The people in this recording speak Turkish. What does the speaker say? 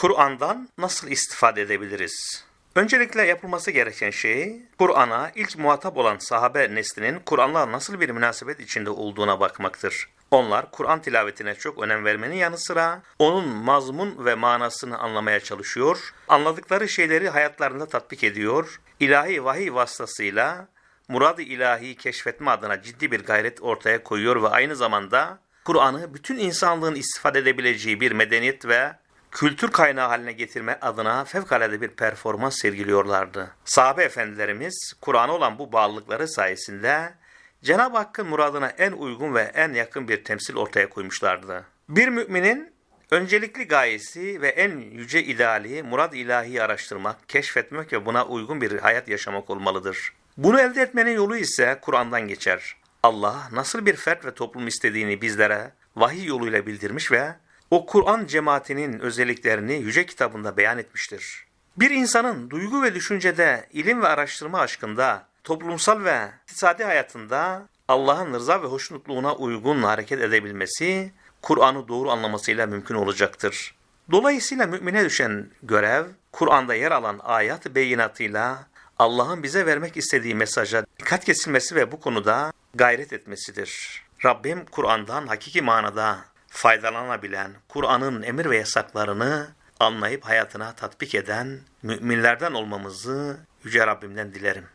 Kur'an'dan nasıl istifade edebiliriz? Öncelikle yapılması gereken şey, Kur'an'a ilk muhatap olan sahabe neslinin Kur'an'la nasıl bir münasebet içinde olduğuna bakmaktır. Onlar Kur'an tilavetine çok önem vermenin yanı sıra onun mazmun ve manasını anlamaya çalışıyor, anladıkları şeyleri hayatlarında tatbik ediyor, ilahi vahiy vasıtasıyla murad-ı ilahiyi keşfetme adına ciddi bir gayret ortaya koyuyor ve aynı zamanda Kur'an'ı bütün insanlığın istifade edebileceği bir medeniyet ve kültür kaynağı haline getirme adına fevkalade bir performans sergiliyorlardı. Sahabe efendilerimiz Kur'an'a olan bu bağlılıkları sayesinde Cenab-ı Hakk'ın muradına en uygun ve en yakın bir temsil ortaya koymuşlardı. Bir müminin öncelikli gayesi ve en yüce ideali murad ilahi araştırmak, keşfetmek ve buna uygun bir hayat yaşamak olmalıdır. Bunu elde etmenin yolu ise Kur'an'dan geçer. Allah nasıl bir fert ve toplum istediğini bizlere vahiy yoluyla bildirmiş ve o Kur'an cemaatinin özelliklerini yüce kitabında beyan etmiştir. Bir insanın duygu ve düşüncede, ilim ve araştırma aşkında, toplumsal ve iktisadi hayatında Allah'ın rıza ve hoşnutluğuna uygun hareket edebilmesi, Kur'an'ı doğru anlamasıyla mümkün olacaktır. Dolayısıyla mümine düşen görev, Kur'an'da yer alan ayat beyinatıyla Allah'ın bize vermek istediği mesaja dikkat kesilmesi ve bu konuda gayret etmesidir. Rabbim Kur'an'dan hakiki manada faydalanabilen, Kur'an'ın emir ve yasaklarını anlayıp hayatına tatbik eden müminlerden olmamızı Yüce Rabbimden dilerim.